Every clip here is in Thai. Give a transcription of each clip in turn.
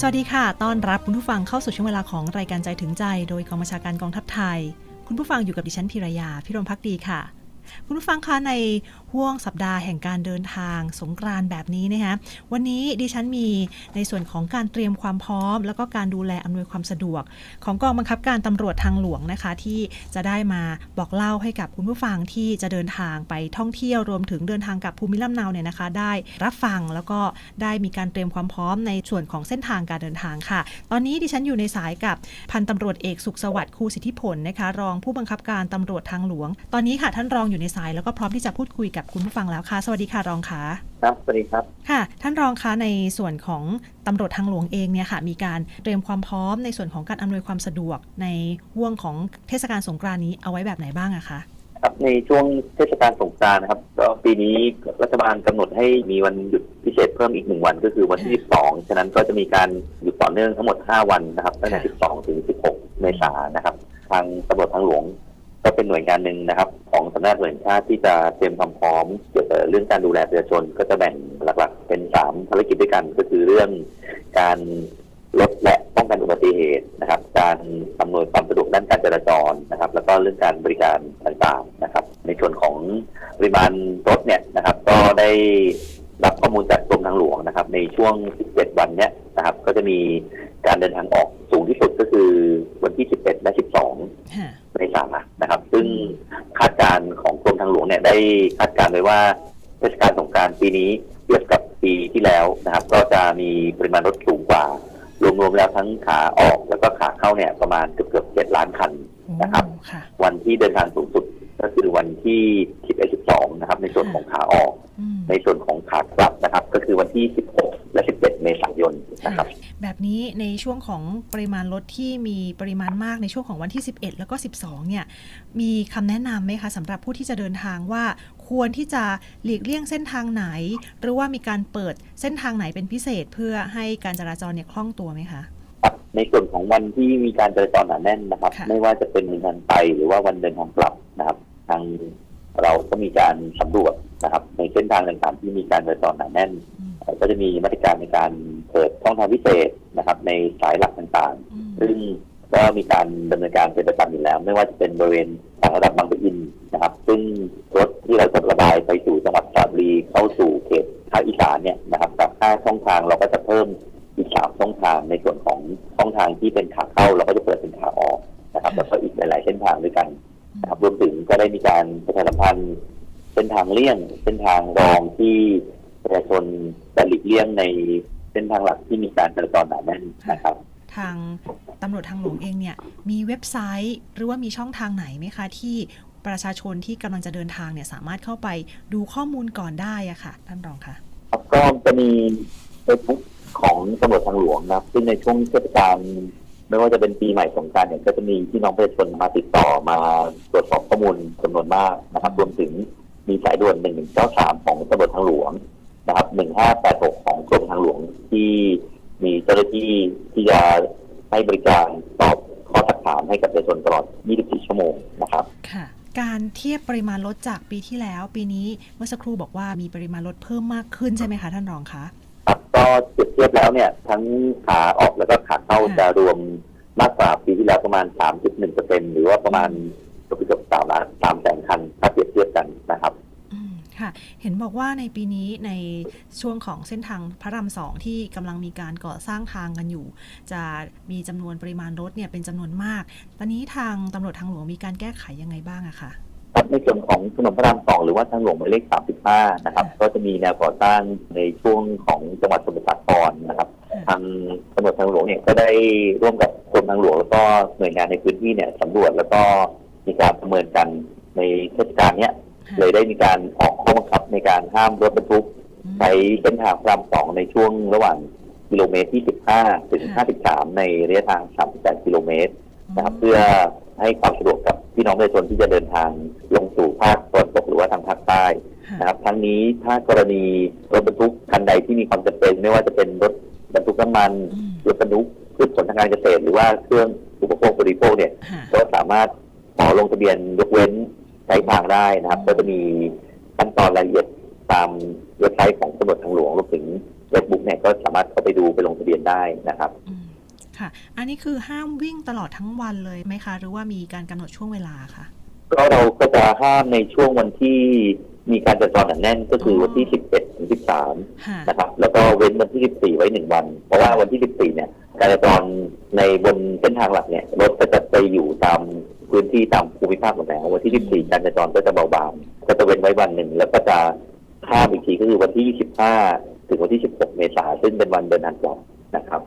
สวัสดีค่ะ ต้อนรับคุณผู้ฟังเข้าสู่ช่วงเวลาของรายการใจถึงใจ โดยกองบัญชาการกองทัพไทย คุณผู้ฟังอยู่กับดิฉันพิรยา พิรมพักดีค่ะ คุณผู้ฟังคะใน ห่วงสัปดาห์แห่งการเดินทางสงกรานต์แบบนี้นะคะวันนี้ดิฉันมีในส่วนของการเตรียมความพร้อม แล้วก็การดูแลอำนวยความสะดวก ของกองบังคับการตำรวจทางหลวงนะคะ ที่จะได้มาบอกเล่าให้กับคุณผู้ฟังที่จะเดินทางไปท่องเที่ยวรวมถึงเดินทางกับภูมิลำเนาเนี่ยนะคะ ได้รับฟังแล้วก็ได้มีการเตรียมความพร้อมในส่วนของเส้นทางการเดินทางค่ะ ตอนนี้ดิฉันอยู่ในสายกับพันตำรวจเอกสุขสวัสดิ์ครูสิทธิผลนะคะ รองผู้บังคับการตำรวจทางหลวง ตอนนี้ค่ะท่านรองอยู่ในสายแล้วก็พร้อมที่จะพูดคุยกับคุณผู้ฟังแล้วค่ะ สวัสดีค่ะรองค่ะครับสวัสดีครับค่ะ ท่านรองคะในส่วนของตำรวจทางหลวงเองเนี่ยค่ะ มีการเตรียมความพร้อมในส่วนของการอำนวยความสะดวกในห่วงของเทศกาลสงกรานต์นี้เอาไว้แบบไหนบ้างอะคะครับในช่วงเทศกาลสงกรานต์นะครับก็ปีนี้รัฐบาลกำหนดให้มีวันหยุดพิเศษเพิ่มอีกหนึ่งวันก็คือวันที่ 12 ฉะนั้นก็จะมีการหยุดต่อเนื่องทั้งหมด 5 วันนะครับตั้งแต่ 12 ถึง 16 เมษายนนะครับ ทางตำรวจทางหลวง ก็เป็นหน่วยงานหนึ่งนะครับ ของสำนักงานตำรวจแห่งชาติที่จะเตรียมความพร้อมเกี่ยวกับเรื่องการดูแลประชาชน ก็จะแบ่งหลักๆ เป็น3ภารกิจด้วยกัน ก็คือเรื่องการลดและป้องกันอุบัติเหตุนะครับ การอำนวยความสะดวกด้านการจราจรนะครับ แล้วก็เรื่องการบริการต่างๆนะครับ ในส่วนของปริมาณรถเนี่ยนะครับ ก็ได้รับข้อมูลจากกรมทางหลวงนะครับ ในช่วง 17 วันเนี้ยนะครับ ก็จะมีการเดินทางออกสูงที่สุดก็คือวันที่ 11 และ 12 ค่ะเมษายนนะครับ ซึ่งคาดการณ์ของกรมทางหลวงเนี่ยได้คาดการณ์ไว้ว่าเทศกาลสงกรารปีนี้เทียบกับปีที่แล้วนะครับ ก็จะมีปริมาณรถสูงกว่ารวมๆแล้วทั้งขาออกแล้วก็ขาเข้าเนี่ยประมาณเกือบๆเจ็ดล้านคันนะครับโอ้ค่ะวันที่เดินทางสูงสุดก็คือวันที่11 12นะครับ ในส่วนของขาออกอืมในส่วนของขากลับนะครับ ก็คือวันที่16และ17เมษายนนะครับ แบบนี้ในช่วงของปริมาณรถที่มีปริมาณมากในช่วงของวันที่ 11 แล้วก็ 12 เนี่ย มีคำแนะนำไหมคะสำหรับผู้ที่จะเดินทางว่าควรที่จะหลีกเลี่ยงเส้นทางไหน หรือว่ามีการเปิดเส้นทางไหนเป็นพิเศษเพื่อให้การจราจรเนี่ยคล่องตัวไหมคะครับในส่วนของวันที่มีการจราจรหนาแน่นนะครับค่ะไม่ว่าจะเป็นวันไปหรือว่าวันเดินทางกลับนะครับ ทางเราก็มีการสำรวจนะครับ ในเส้นทางต่างๆที่มีการจราจรหนาแน่นอืมเอ่อ ก็จะมีมาตรการในการเปิดช่องทางพิเศษนะครับ ในสายหลักต่างอืมๆซึ่งก็มีการดำเนินการเป็นประจำอยู่แล้ว ไม่ว่าจะเป็นบริเวณทางระดับบางปะอินนะครับ ซึ่งรถที่เราจะระบายไปสู่จังหวัดสระบุรีเข้าสู่เขตภาคอีสานเนี่ยนะครับกับห้าช่องทางเราก็จะเพิ่มอีกสามช่องทางในส่วนของช่องทางที่เป็นขาเข้าเราก็จะเปิดเป็นขาออกนะครับแล้วก็อีกหลายๆเส้นทางด้วยกันนะครับรวมถึงก็ได้มีการประชาสัมพันธ์เส้นทางเลี่ยงเส้นทางรองที่ ทางตำรวจทางหลวงเองเนี่ยมีเว็บไซต์ หรือว่ามีช่องทางไหนไหมคะ ที่ประชาชนที่กำลังจะเดินทางเนี่ยสามารถเข้าไปดูข้อมูลก่อนได้อะค่ะ ท่านรองคะครับก็จะมีเฟซบุ๊กของตำรวจทางหลวงนะครับซึ่งในช่วงเทศกาลไม่ว่าจะเป็นปีใหม่สงการเนี่ยก็จะมีพี่น้องประชาชนมาติดต่อมาตรวจสอบข้อมูลจำนวนมากนะครับ รวมถึงมีสายด่วน 1193 ของตำรวจทางหลวงนะครับ 1586 ของกรมทางหลวงที่ มีเจ้าหน้าที่ที่จะให้บริการตอบข้อสักถามให้กับประชาชนตลอด 24 ชั่วโมงนะครับ ค่ะ การเทียบปริมาณรถจากปีที่แล้ว ปีนี้เมื่อสักครู่บอกว่ามีปริมาณรถเพิ่มมากขึ้นใช่ไหมคะท่านรองคะ ครับก็เปรียบเทียบแล้วเนี่ย ทั้งขาออกแล้วก็ขาเข้าค่ะ จะรวมมากกว่าปีที่แล้วประมาณ 3.1เปอร์เซ็นหรือว่าประมาณเกือบเกือบสามล้านสามแสนคันถ้าเปรียบเทียบกันนะครับอืม ค่ะ เห็นบอกว่าในปีนี้ในช่วงของเส้นทางพระรามสองที่กำลังมีการก่อสร้างทางกันอยู่ จะมีจำนวนปริมาณรถเนี่ยเป็นจำนวนมาก ตอนนี้ทางตำรวจทางหลวงมีการแก้ไขยังไงบ้างอะคะ ครับในส่วนของถนนพระรามสองหรือว่าทางหลวงหมายเลข 35 นะครับ ก็จะมีแนวก่อสร้างในช่วงของจังหวัดสมุทรสาครนะครับทางตำรวจทางหลวงเนี่ยก็ได้ร่วมกับกรมทางหลวงแล้วก็หน่วยงานในพื้นที่เนี่ยสำรวจแล้วก็มีการประเมินกันในเทศกาลเนี้ย เลยได้มีการออกข้อบังคับในการห้ามรถบรรทุกใช้เส้นทางพระรามสองในช่วงระหว่างกิโลเมตรที่ 15 ถึง 53 ในระยะทาง 38 กิโลเมตรนะครับเพื่อให้ความสะดวกกับพี่น้องประชาชนที่จะเดินทางลงสู่ภาคตะวันตกหรือว่าทางภาคใต้ค่ะนะครับทั้งนี้ถ้ากรณีรถบรรทุกคันใดที่มีความจำเป็น ไม่ว่าจะเป็นรถบรรทุกน้ำมันอืมรถบรรทุกพืชผลทางการเกษตร หรือว่าเครื่องอุปโภคบริโภคเนี่ยค่ะก็สามารถขอลงทะเบียนยกเว้น ใช้ทางได้นะครับ ก็จะมีขั้นตอนรายละเอียดตามเว็บไซต์ของตำรวจทางหลวงรวมถึงเว Facebook เนี่ยก็สามารถเข้าไปดูไปลงทะเบียนได้นะครับอืมค่ะ อันนี้คือห้ามวิ่งตลอดทั้งวันเลยไหมคะ หรือว่ามีการกำหนดช่วงเวลาคะก็เราก็จะห้ามในช่วงวันที่มีการจราจรหนาแน่นก็คือวันที่ 11ถึง13ค่ะนะครับ แล้วก็เว้นวันที่ 14 ไว้หนึ่งวัน เพราะว่าวันที่ 14 เนี่ย การจราจรในบนเส้นทางหลักเนี่ยรถก็จะไปอยู่ตาม พื้นที่ตามภูมิภาคหมดแล้ววันที่ 24 การจราจรก็จะเบาบางก็จะเว้นไว้วันหนึ่ง แล้วก็จะข้ามอีกทีก็คือวันที่ 25 ถึงวันที่ 16 เมษายนซึ่งเป็นวันเดินทางกลับนะครับ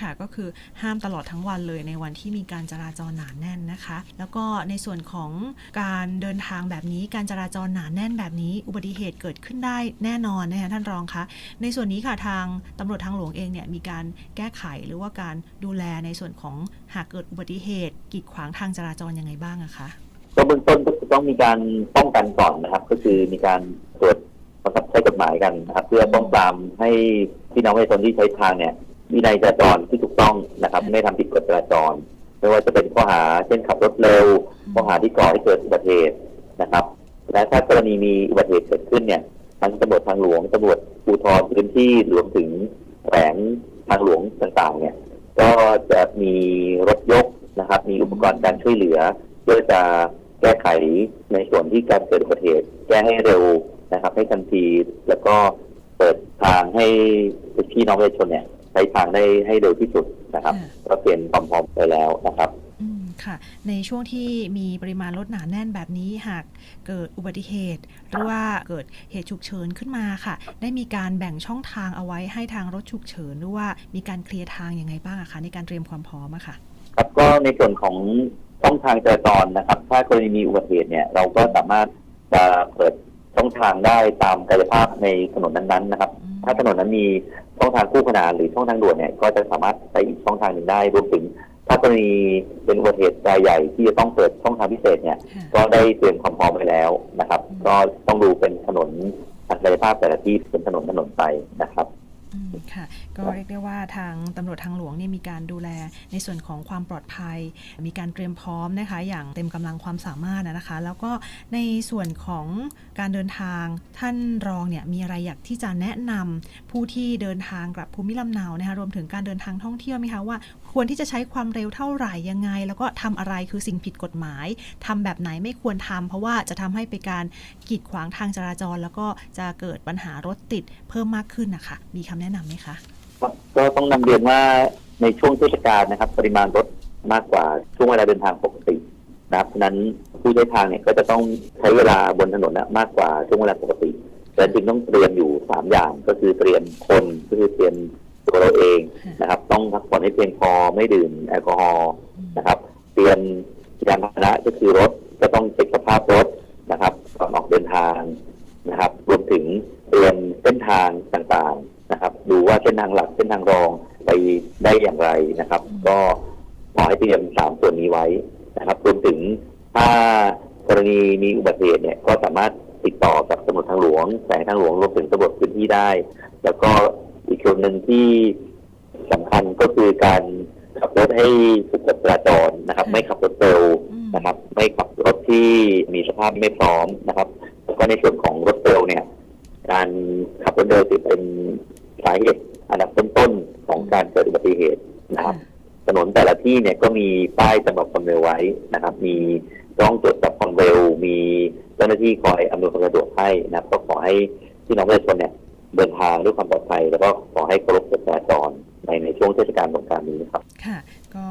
ค่ะก็คือห้ามตลอดทั้งวันเลยในวันที่มีการจราจรหนาแน่นนะคะ แล้วก็ในส่วนของการเดินทางแบบนี้การจราจรหนาแน่นแบบนี้อุบัติเหตุเกิดขึ้นได้แน่นอนนะคะท่านรองคะในส่วนนี้ค่ะทางตำรวจทางหลวงเองเนี่ยมีการแก้ไขหรือว่าการดูแลในส่วนของหากเกิดอุบัติเหตุ กีดขวางทางจราจรยังไงบ้างอะคะก็เบื้องต้นก็จะต้องมีการป้องกันก่อนนะครับ ก็คือมีการตรวจบังคับใช้กฎหมายกันนะครับ เพื่อป้องปรามให้พี่น้องประชาชนที่ใช้ทางเนี่ย มีในยจราจรที่ถูกต้องนะครับ ไม่ทำผิดกฎจราจร ไม่ว่าจะเป็นข้อหาเช่นขับรถเร็วข้อหาที่ก่อให้เกิดอุบัติเหตุนะครับ และถ้ากรณีมีอุบัติเหตุเกิดขึ้นเนี่ยทางตำรวจทางหลวงตำรวจภูธรพื้นที่รวมถึงแขวงทางหลวงต่างๆ เนี่ย ก็จะมีรถยกนะครับ มีอุปกรณ์การช่วยเหลือเพื่อจะแก้ไขในส่วนที่การเกิดอุบัติเหตุแก้ให้เร็วนะครับ ให้ทันทีแล้วก็เปิดทางให้พี่น้องประชาชนเนี่ย ใช้ทางได้ให้เร็วที่สุดนะครับค่ะก็เตรียมความพร้อมไปแล้วนะครับอืมค่ะในช่วงที่มีปริมาณรถหนาแน่นแบบนี้หากเกิดอุบัติเหตุ หรือว่าเกิดเหตุฉุกเฉินขึ้นมาค่ะ ได้มีการแบ่งช่องทางเอาไว้ให้ทางรถฉุกเฉิน หรือว่ามีการเคลียร์ทางยังไงบ้างอะคะในการเตรียมความพร้อมอะค่ะครับก็ในส่วนของช่องทางจราจรนะครับ ถ้ากรณีมีอุบัติเหตุเนี่ยเราก็สามารถจะเปิดช่องทางได้ตามกายภาพในถนนนั้นๆนะครับอืม ถ้าถนนนั้นมีช่องทางคู่ขนานหรือช่องทางด่วนเนี่ยก็จะสามารถไปอีกช่องทางหนึ่งได้รวมถึง ถ้ากรณีเป็นอุบัติเหตุรายใหญ่ที่จะต้องเปิดช่องทางพิเศษเนี่ยค่ะก็ได้เตรียมความพร้อมไว้แล้วนะครับ ก็ต้องดูเป็นถนนทางกายภาพแต่ละที่เป็นถนนถนนไปนะครับอืม ค่ะก็เรียกได้ว่าทางตำรวจทางหลวงเนี่ยมีการดูแลในส่วนของความปลอดภัย มีการเตรียมพร้อมนะคะอย่างเต็มกำลังความสามารถนะคะ แล้วก็ในส่วนของการเดินทางท่านรองเนี่ยมีอะไรอยากที่จะแนะนำผู้ที่เดินทางกลับภูมิลำเนานะคะรวมถึงการเดินทางท่องเที่ยวไหมคะว่า ควรที่จะใช้ความเร็วเท่าไหร่ยังไง แล้วก็ทำอะไรคือสิ่งผิดกฎหมายทำแบบไหนไม่ควรทำเพราะว่าจะทำให้ไปการกีดขวางทางจราจร แล้วก็จะเกิดปัญหารถติดเพิ่มมากขึ้นนะคะมีคำแนะแนะนำไหมคะก็ต้องนำเรียนว่าในช่วงเทศกาลนะครับ ปริมาณรถมากกว่าช่วงเวลาเดินทางปกตินะครับนั้นผู้ใช้ทางเนี่ยก็จะต้องใช้เวลาบนถนนนะมากกว่าช่วงเวลาปกติแต่จึงต้องเตรียมอยู่สามอย่างก็คือเตรียมคนก็คือเตรียมตัวเราเองนะครับ ต้องพักผ่อนให้เพียงพอไม่ดื่มแอลกอฮอล์นะครับ เตรียมยานพาหนะก็คือรถก็ต้องเช็คสภาพรถนะครับก่อนออกเดินทางนะครับ รวมถึงเตรียมเส้นทางต่างๆ ดูว่าเส้นทางหลักเส้นทางรองไปได้อย่างไรนะครับ ก็ขอให้เตรียมสามส่วนนี้ไว้นะครับรวมถึงถ้ากรณีมีอุบัติเหตุเนี่ยก็สามารถติดต่อกับตำรวจทางหลวงแสงทางหลวงรวมถึงตำรวจพื้นที่ได้ แล้วก็อีกส่วนหนึ่งที่สำคัญก็คือการขับรถให้ถูกกฎจราจรนะครับ ไม่ขับรถเร็วอืมนะครับ ไม่ขับรถที่มีสภาพไม่พร้อมนะครับแล้วก็ในส่วนของรถเร็วเนี่ย การขับรถเร็วถือเป็น สาเหตุอันดับต้นๆของการเกิดอุบัติเหตุนะครับถนนแต่ละที่เนี่ยก็มีป้ายกำหนดความเร็วไว้นะครับ มีกล้องตรวจจับความเร็ว มีเจ้าหน้าที่คอยอำนวยความสะดวกให้นะครับ ก็ขอให้พี่น้องประชาชนเนี่ยเดินทางด้วยความปลอดภัย แล้วก็ขอให้เคารพกฎจราจรในในช่วงเทศกาลสงกรานต์นี้ครับ ค่ะ ก็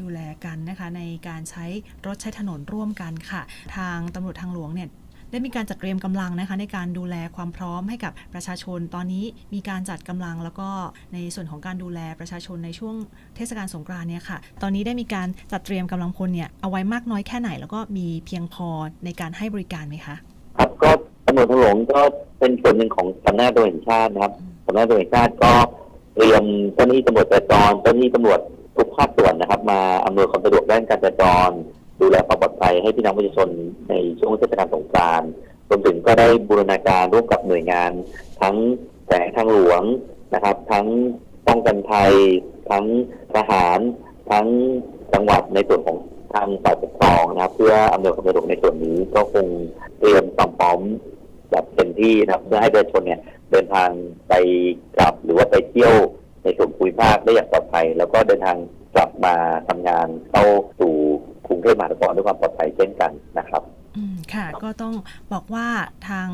ดูแลกันนะคะในการใช้รถใช้ถนนร่วมกันค่ะ ทางตำรวจทางหลวงเนี่ย ได้มีการจัดเตรียมกำลังนะคะในการดูแลความพร้อมให้กับประชาชน ตอนนี้มีการจัดกำลังแล้วก็ในส่วนของการดูแลประชาชนในช่วงเทศกาลสงกรานต์เนี่ยค่ะ ตอนนี้ได้มีการจัดเตรียมกำลังพลเนี่ยเอาไว้มากน้อยแค่ไหน แล้วก็มีเพียงพอในการให้บริการไหมคะครับก็ตำรวจทางหลวงก็เป็นส่วนหนึ่งของสำนักงานตำรวจแห่งชาตินะครับสำนักงานตำรวจแห่งชาติก็เตรียมเจ้าหน้าที่ตำรวจจราจรเจ้าหน้าที่ตำรวจทุกภาคส่วนนะครับ มาอำนวยความสะดวกด้านการจราจร ดูแลความปลอดภัยให้พี่น้องประชาชนในช่วงเทศกาลสงกรานต์รวมถึงก็ได้บูรณาการร่วมกับหน่วยงาน ทั้งแสงทางหลวงนะครับ ทั้งป้องกันภัย ทั้งทหาร ทั้งจังหวัดในส่วนของทางฝ่ายปกครองนะครับ เพื่ออำนวยความสะดวกในส่วนนี้ก็คงเตรียมความพร้อมแบบเต็มที่นะครับเพื่อให้ประชาชนเนี่ยเดินทางไปกลับหรือว่าไปเที่ยวในส่วนภูมิภาคได้อย่างปลอดภัย แล้วก็เดินทางกลับมาทำงานเข้า กรุงเทพมหานครด้วยความปลอดภัยเช่นกันนะครับ อืมค่ะ ก็ต้องบอกว่าทาง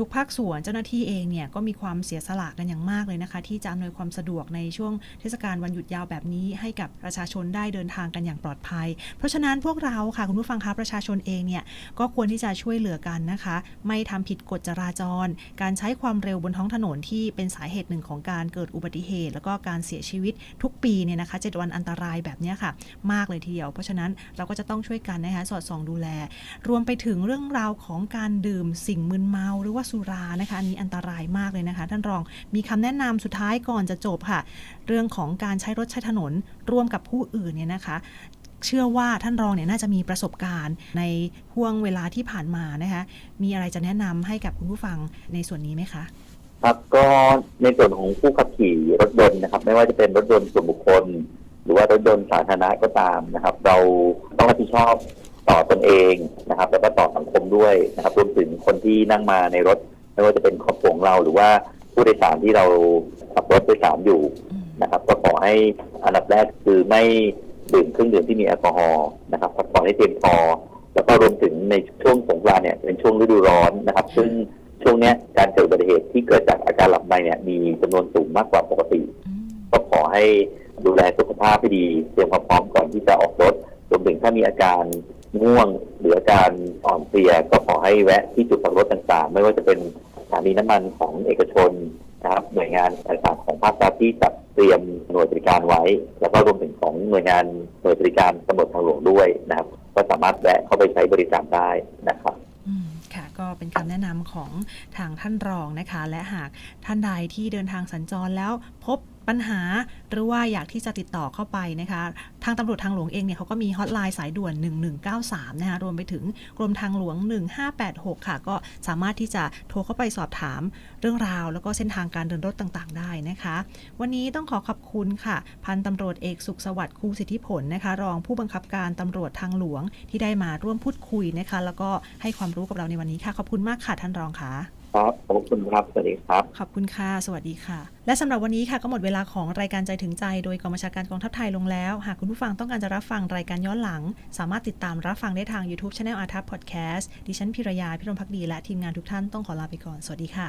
ทุกภาคส่วนเจ้าหน้าที่เองเนี่ยก็มีความเสียสละกันอย่างมากเลยนะคะ ที่จะอำนวยความสะดวกในช่วงเทศกาลวันหยุดยาวแบบนี้ ให้กับประชาชนได้เดินทางกันอย่างปลอดภัย เพราะฉะนั้นพวกเราค่ะคุณผู้ฟังคะประชาชนเองเนี่ยก็ควรที่จะช่วยเหลือกันนะคะ ไม่ทำผิดกฎจราจร การใช้ความเร็วบนท้องถนนที่เป็นสาเหตุหนึ่งของการเกิดอุบัติเหตุ แล้วก็การเสียชีวิตทุกปีเนี่ยนะคะเจ็ดวันอันตรายแบบนี้ค่ะ มากเลยทีเดียว เพราะฉะนั้นเราก็จะต้องช่วยกันนะคะสอดส่องดูแล รวมไปถึงเรื่องราวของการดื่มสิ่งมึนเมาหรือว่าสุรานะคะอันนี้อันตรายมากเลยนะคะ ท่านรองมีคำแนะนำสุดท้ายก่อนจะจบค่ะ เรื่องของการใช้รถใช้ถนนร่วมกับผู้อื่นเนี่ยนะคะเชื่อว่าท่านรองเนี่ยน่าจะมีประสบการณ์ในห่วงเวลาที่ผ่านมานะคะ มีอะไรจะแนะนำให้กับคุณผู้ฟังในส่วนนี้ไหมคะ ครับก็ในส่วนของผู้ขับขี่รถยนต์นะครับ ไม่ว่าจะเป็นรถยนต์ส่วนบุคคล หรือว่ารถยนต์สาธารณะก็ตามนะครับ เราต้องรับผิดชอบ ต่อตนเองนะครับ แล้วก็ต่อสังคมด้วยนะครับรวมถึงคนที่นั่งมาในรถ ไม่ว่าจะเป็นครอบครัวของเราหรือว่าผู้โดยสารที่เราขับรถโดยสารอยู่นะครับ ก็ขอให้อันดับแรกคือไม่ดื่มเครื่องดื่มที่มีแอลกอฮอล์นะครับพักผ่อนให้เพียงพอแล้วก็รวมถึงในช่วงสงกรานเนี่ยเป็นช่วงฤดูร้อนนะครับ ซึ่งช่วงนี้การเกิดอุบัติเหตุที่เกิดจากอาการหลับในเนี่ยมีจำนวนสูงมากกว่าปกติ ก็ขอให้ดูแลสุขภาพให้ดี เตรียมความพร้อมก่อนที่จะออกรถ รวมถึงถ้ามีอาการ ง่วงหรืออาการอ่อนเพลียก็ขอให้แวะที่จุดพักรถต่างๆ ไม่ว่าจะเป็นสถานีน้ำมันของเอกชนนะครับหน่วยงานต่างๆของภาครัฐที่จัดเตรียมหน่วยบริการไว้ แล้วก็รวมถึงของหน่วยงานหน่วยบริการตำรวจทางหลวงด้วยนะครับ ก็สามารถแวะเข้าไปใช้บริการได้นะครับอืมค่ะก็เป็นคำแนะนำของทางท่านรองนะคะ และหากท่านใดที่เดินทางสัญจรแล้วพบ ปัญหา หรือว่าอยากที่จะติดต่อเข้าไปนะคะ ทางตำรวจทางหลวงเองเนี่ยเขาก็มีฮอตไลน์สายด่วน 1193 นะคะรวมไปถึงกรมทางหลวง 1586 ค่ะ ก็สามารถที่จะโทรเข้าไปสอบถามเรื่องราว แล้วก็เส้นทางการเดินรถต่างๆ ได้นะคะ วันนี้ต้องขอขอบคุณค่ะ พันตำรวจเอกสุขสวัสดิ์ครูสิทธิผลนะคะ รองผู้บังคับการตำรวจทางหลวงที่ได้มาร่วมพูดคุยนะคะ แล้วก็ให้ความรู้กับเราในวันนี้ค่ะ ขอบคุณมากค่ะท่านรองค่ะ ครับขอบคุณครับ สวัสดีครับ ขอบคุณค่ะ สวัสดีค่ะ และสำหรับวันนี้ค่ะก็หมดเวลาของรายการใจถึงใจ โดยกองบัญชาการกองทัพไทยลงแล้ว หากคุณผู้ฟังต้องการจะรับฟังรายการย้อนหลัง สามารถติดตามรับฟังได้ทาง YouTube Channel อาทัพพอดแคสต์ดิฉันพิรยาพิรมพักดีและทีมงานทุกท่านต้องขอลาไปก่อน สวัสดีค่ะ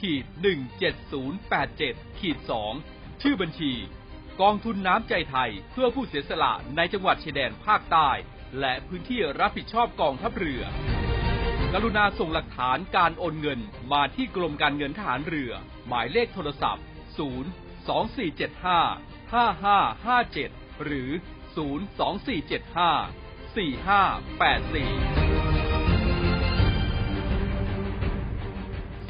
ขีด17087ขีด2ชื่อบัญชี กองทุนน้ำใจไทยเพื่อผู้เสียสละในจังหวัดชายแดนภาคใต้ และพื้นที่รับผิดชอบกองทัพเรือ กรุณาส่งหลักฐานการโอนเงินมาที่กรมการเงินทหารเรือ หมายเลขโทรศัพท์ 0 2475 5557 หรือ 0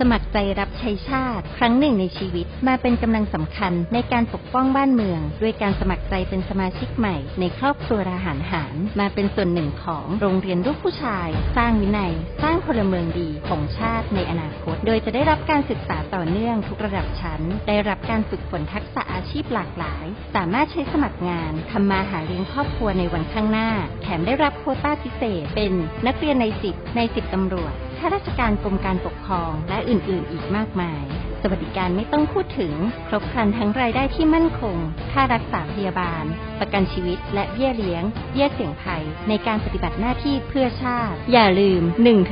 สมัครใจรับใช้ชาติ ครั้งหนึ่งในชีวิตมาเป็นกำลังสำคัญในการปกป้องบ้านเมือง ด้วยการสมัครใจเป็นสมาชิกใหม่ ในครอบครัวทหารหารมาเป็นส่วนหนึ่งของโรงเรียนลูกผู้ชาย สร้างวินัย สร้างพลเมืองดีของชาติในอนาคต โดยจะได้รับการศึกษาต่อเนื่องทุกระดับชั้น ได้รับการฝึกฝนทักษะอาชีพหลากหลาย สามารถใช้สมัครงานทำมาหาเลี้ยงครอบครัวในวันข้างหน้า แถมได้รับโควต้าพิเศษ เป็นนักเรียนในสิบในสิบตำรวจ ข้าราชการกรมการปกครองและอื่นๆ อีกมากมาย สวัสดิการไม่ต้องพูดถึง ครบครันทั้งรายได้ที่มั่นคง ค่ารักษาพยาบาล ประกันชีวิต และเบี้ยเลี้ยง เบี้ยเสี่ยงภัย ในการปฏิบัติหน้าที่เพื่อชาติ อย่าลืม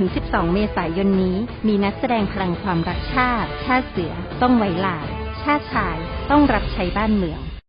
1-12 เมษายนนี้ มีนัดแสดงพลังความรักชาติ ชาติเสือ ต้องไว้ลาชาติชาย ต้องรับใช้บ้านเมือง